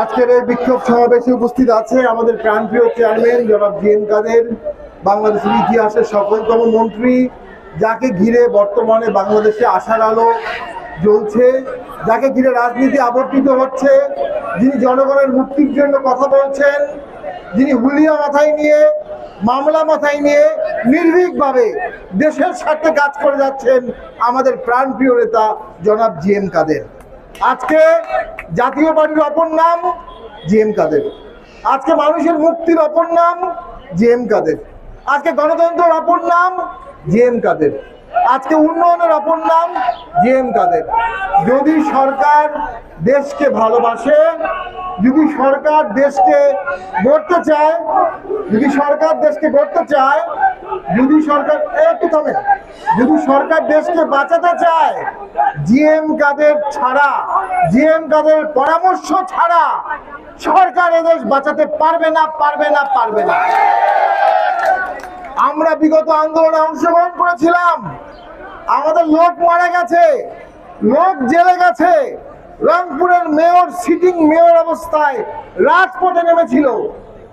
আজকের এই বিক্ষোভ সমাবেশে উপস্থিত আছে আমাদের প্রাণপ্রিয় চেয়ারম্যান জনাব জি এম কাদের, বাংলাদেশের ইতিহাসের সফলতম মন্ত্রী, যাকে ঘিরে বর্তমানে বাংলাদেশে আশার আলো জ্বলছে, যাকে ঘিরে রাজনীতি আবর্তিত হচ্ছে, যিনি জনগণের মুক্তির জন্য কথা বলছেন, যিনি হুলিয়া মাথায় নিয়ে মামলা মাথায় নিয়ে নির্ভীকভাবে দেশের স্বার্থে কাজ করে যাচ্ছেন আমাদের প্রাণপ্রিয় নেতা জনাব জি এম কাদের। আজকে জাতীয় পার্টির অপর নাম জি এম কাদের। আজকে মানুষের মুক্তির অপর নাম জি এম কাদের। আজকে গণতন্ত্রের অপর নাম জি এম কাদের। আজকে উন্নয়নের অপর নাম জি এম কাদের। যদি সরকার দেশকে ভালোবাসে যদি সরকার দেশকে গড়তে চায়, যদি সরকার দেশকে গড়তে চায়, যদি সরকার একটু থামেন যদি সরকার দেশকে বাঁচাতে চায়, জিএম কাদের ছাড়া, জিএম কাদের পরামর্শ ছাড়া সরকার এদেশ বাঁচাতে পারবে না পারবে না পারবে না। আমরা বিগত আন্দোলনে অংশগ্রহণ করেছিলাম। আমাদের লোক মারা গেছে, লোক জেলে গেছে। রংপুরের মেয়র সিটিং মেয়র অবস্থায় রাজপথে নেমেছিল।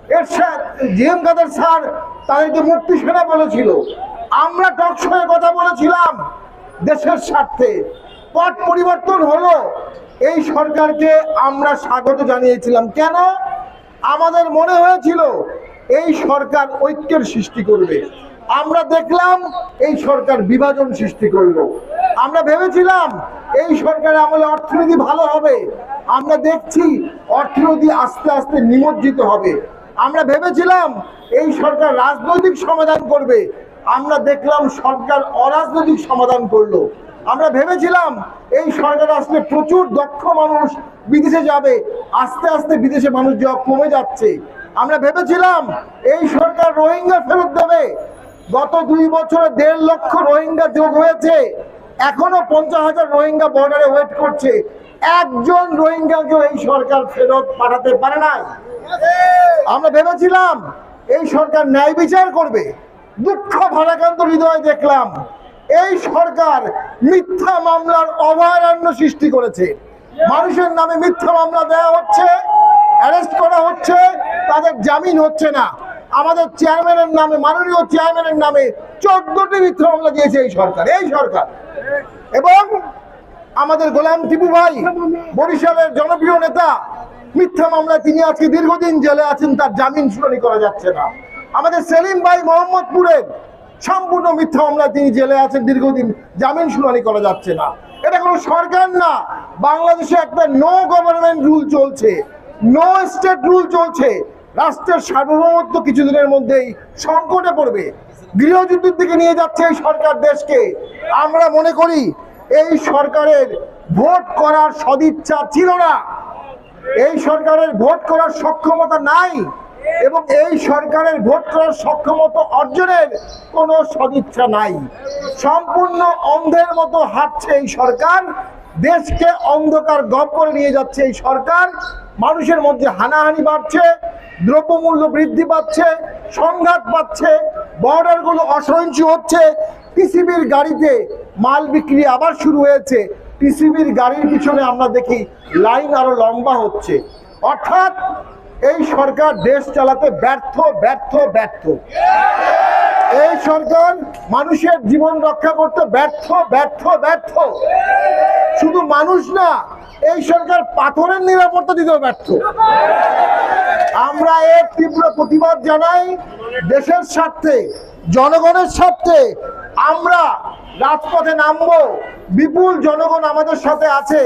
এরশাদ জিএম কাদের স্যার তাদেরকে মুক্তি সেনা বলেছিল। আমরা টকশোয়ে কথা বলেছিলাম দেশের স্বার্থে। পট পরিবর্তন হলো। এই সরকারকে আমরা স্বাগত জানিয়েছিলাম। কেন? আমাদের মনে হয়েছিল এই সরকার ঐক্যের সৃষ্টি করবে। আমরা দেখলাম এই সরকার বিভাজন সৃষ্টি করল। আমরা ভেবেছিলাম এই সরকারের আমলে অর্থনীতি ভালো হবে। আমরা দেখছি অর্থনীতি আস্তে আস্তে নিমজ্জিত হবে। আমরা ভেবেছিলাম এই সরকার রাজনৈতিক সমাধান করবে। আমরা দেখলাম সরকার অরাজনৈতিক সমাধান করল। আমরা ভেবেছিলাম এই সরকার আসলে প্রচুর দক্ষ মানুষ বিদেশে যাবে। আস্তে আস্তে বিদেশে মানুষ যাওয়া কমে যাচ্ছে। আমরা ভেবেছিলাম এই সরকার রোহিঙ্গা ফেরত দেবে। গত দুই বছরে দেড় লক্ষ রোহিঙ্গা যোগ হয়েছে। এখনও পঞ্চাশ হাজার রোহিঙ্গা বর্ডারে ওয়েট করছে। একজন রোহিঙ্গাকেও এই সরকার ফেরত পাঠাতে পারে নাই। আমরা ভেবেছিলাম এই সরকার ন্যায় বিচার করবে। দুঃখ ভারাক্রান্ত হৃদয় দেখলাম। এই সরকার মিথ্যা মামলার অভয়ারণ্য সৃষ্টি করেছে। মানুষের নামে মিথ্যা মামলা দেওয়া হচ্ছে অ্যারেস্ট করা হচ্ছে, তাদের জামিন হচ্ছে না। আমাদের চেয়ারম্যানের নামে, মাননীয় চেয়ারম্যানের নামে চোদ্দটি মিথ্যা মামলা দিয়েছে এই সরকার এই সরকার। এবং আমাদের গোলাম টিপু ভাই, বরিশালের জনপ্রিয় নেতা, মিথ্যা মামলায় তিনি আজকে দীর্ঘদিন জেলে আছেন, তার জামিন শুনানি করা যাচ্ছে না। আমাদের সেলিম ভাই মোহাম্মদপুরের সম্পূর্ণ মিথ্যা মামলায় তিনি জেলে আছেন, দীর্ঘদিন জামিন শুনানি করা যাচ্ছে না। এটা কোনো সরকার না, বাংলাদেশে একটা নো গভর্নমেন্ট রুল চলছে নো স্টেট রুল চলছে। রাষ্ট্রের সার্বভৌমত্ব কিছুদিনের মধ্যেই সংকটে পড়বে। গৃহযুদ্ধের দিকে নিয়ে যাচ্ছে এই সরকার দেশকে। আমরা মনে করি, এই সরকারের ভোট করার সদিচ্ছা ছিল না। এই সরকারের ভোট করার সক্ষমতা নাই এবং এই সরকারের ভোট করার সক্ষমতা অর্জনের কোনো সদিচ্ছা নাই। সম্পূর্ণ অন্ধের মতো হাঁটছে এই সরকার। দেশকে অন্ধকার গপ্পরে নিয়ে যাচ্ছে এই সরকার। মানুষের মধ্যে হানাহানি বাড়ছে। দ্রব্যমূল্য বৃদ্ধি পাচ্ছে, সংঘাত পাচ্ছে বর্ডারগুলো অসহিংস হচ্ছে পিসিবির গাড়িতে মাল বিক্রি আবার শুরু হয়েছে। পিসিবির গাড়ির পিছনে আমরা দেখি লাইন আরও লম্বা হচ্ছে। অর্থাৎ এই সরকার দেশ চালাতে ব্যর্থ ব্যর্থ ব্যর্থ। এই সরকার মানুষের জীবন রক্ষা করতে ব্যর্থ ব্যর্থ ব্যর্থ। শুধু মানুষ না, এই সরকার পাথরের নিরাপত্তা দিতেও ব্যর্থ। আমরা এর তীব্র প্রতিবাদ জানাই দেশের স্বার্থে, জনগণের স্বার্থে। আমরা রাজপথে নামবো, বিপুল জনগণ আমাদের সাথে আছে।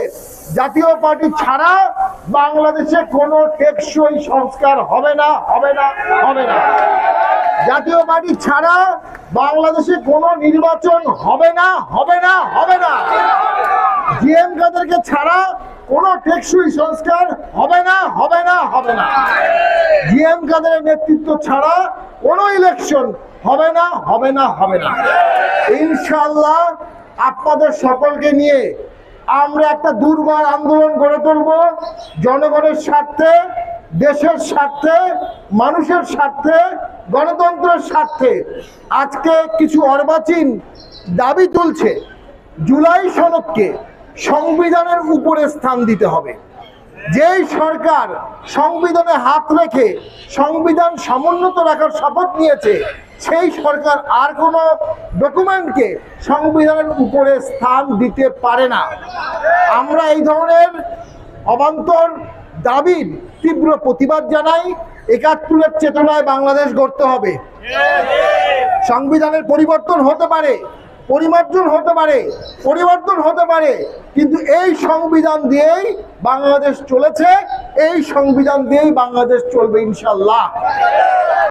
জাতীয় পার্টি ছাড়া বাংলাদেশে কোনো টেকসই সংস্কার হবে না হবে না হবে না। জাতীয় পার্টি ছাড়া বাংলাদেশে কোনো নির্বাচন হবে না হবে না হবে না। জিএম কাদেরকে ছাড়া কোনো টেকসই সংস্কার হবে না হবে না হবে না। জিএম কাদের নেতৃত্ব ছাড়া কোনো ইলেকশন হবে না হবে না হবে না। ইনশাল্লাহ আপনাদের সকলকে নিয়ে আমরা একটা দুর্বার আন্দোলন গড়ে তুলব, জনগণের স্বার্থে, দেশের স্বার্থে, মানুষের স্বার্থে, গণতন্ত্রের স্বার্থে আজকে কিছু অর্বাচীন দাবি তুলছে। জুলাই সনদকে সংবিধানের উপরে স্থান দিতে হবে। যেই সরকার সংবিধানে হাত রেখে সংবিধান সমুন্নত রাখার শপথ নিয়েছে, সেই সরকার আর কোনো ডকুমেন্টকে সংবিধানের উপরে স্থান দিতে পারে না। আমরা এই ধরনের অবান্তর দাবির তীব্র প্রতিবাদ জানাই, একাত্তরের চেতনায় বাংলাদেশ গড়তে হবে। সংবিধানের পরিবর্তন হতে পারে পরিমার্জন হতে পারে, পরিবর্তন হতে পারে, কিন্তু এই সংবিধান দিয়েই বাংলাদেশ চলেছে, এই সংবিধান দিয়েই বাংলাদেশ চলবে ইনশাল্লাহ